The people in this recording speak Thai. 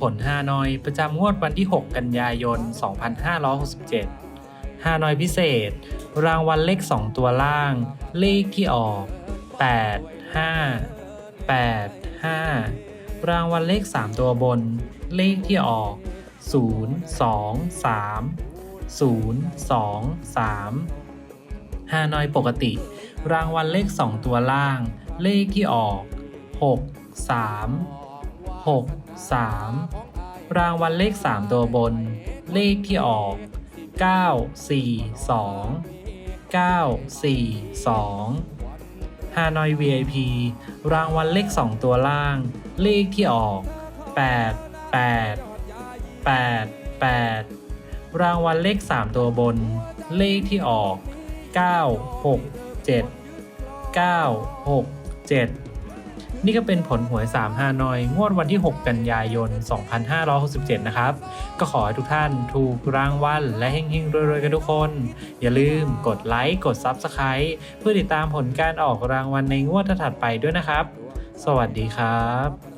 ผลฮานอยประจำงวดวันที่ 6 กันยายน 2567 ฮานอยพิเศษ รางวัลเลข 2 ตัวล่าง เลขที่ออก 8 5 8 5 รางวัลเลข 3 ตัวบน เลขที่ออก 0 2 3 0 2 3 ฮานอยปกติ รางวัลเลข 2 ตัวล่าง เลขที่ออก 6 3 6 3 รางวัลเลข 3 ตัวบน เลขที่ออก 9 4 2 9 4 2ฮานอย VIP รางวัลเลข 2 ตัวล่าง เลขที่ออก 8 8 8 8 รางวัลเลข 3 ตัวบน เลขที่ออก 9 6 7 9 6 7 นี่ก็เป็นผลหวย3ฮานอย งวดวันที่ 6 กันยายน 2567 นะครับ ก็ขอให้ทุกท่านถูกรางวัลและเฮงๆรวยๆ กันทุกคน อย่าลืมกดไลค์ กด Subscribe เพื่อติดตามผลการออกรางวัลในงวดถัดไปด้วยนะครับ สวัสดีครับ